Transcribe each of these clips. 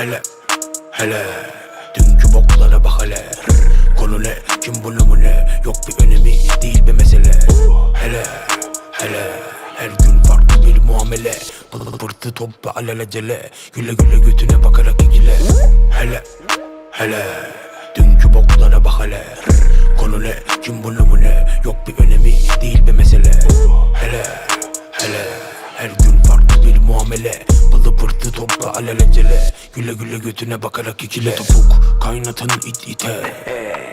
Hele hele. Dünkü boklara bak hele. Konu ne kim bunu mu ne? Yok bir önemi değil bir mesele. Hele hele. Her gün farklı bir muamele. Pırtı topla alelacele. Güle güle götüne bakarak ikile. Hele hele. Dünkü boklara bak hele. Konu ne kim bunu Güle güle götüne bakarak ikile. Topuk kaynatın it ite.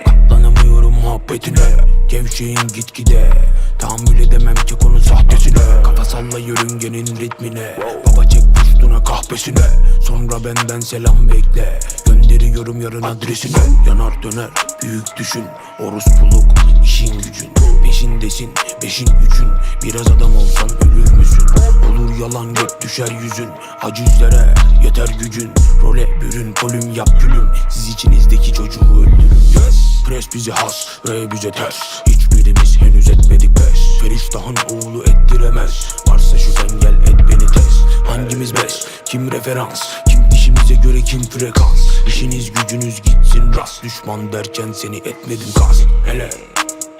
Katlanamıyorum muhabbetine. Gevşeyin gitgide Tahammül edemem ki konu sahtesine. Kafa salla yörüngenin ritmine. Baba çek puştuna kahvesine Sonra benden selam bekle. Gönderiyorum yarın adresine Yanar döner büyük düşün. Orospuluk işin gücün. Peşindesin beşin üçün. Biraz adam olsan ölür müsün? Olur yalan gök düşer yüzün. Hacizlere yeter gücün. Role bürün volüm yap gülüm. Siz içinizdeki çocuğu öldürün. Yes. Pres bizi has ve bize ters. Hiçbirimiz henüz etmedik pes Feriştahın oğlu ettiremez. Varsa şüphen gel et beni test. Hangimiz best kim referans? Kim dişimize göre kim frekans? İşiniz gücünüz gitsin rast. Düşman derken seni etmedim kas Hele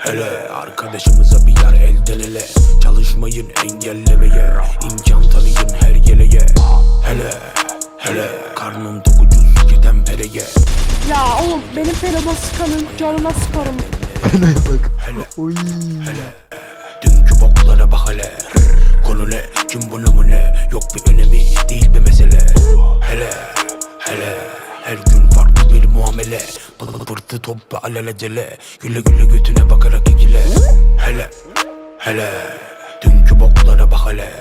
Hele arkadaşımıza bir yer elden ele Çalışmayın engellemeye. İmkan tanıyın her geleye. Hele hele karnım tok ucuz keten pereye Ya oğlum benim perama sıkanın canına sıkarım. Aynaya bak. Hele Oy. Dünkü boklara bak hele. Konu ne kim bunu mu ne? Yok bir önemi değil bir mesele. Hele hele Her gün farklı muamele. Pırtı topla alelacele. Güle güle götüne bakarak ikile. Hele hele. Dünkü boklara bak hele.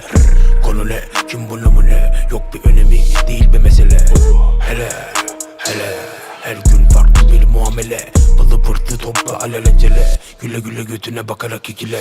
Konu ne? Kim bunu mu ne? Yok bir önemi değil bir mesele. Hele hele. Her gün farklı bir muamele. Pılı pırtı topla alelacele. Güle güle götüne bakarak ikile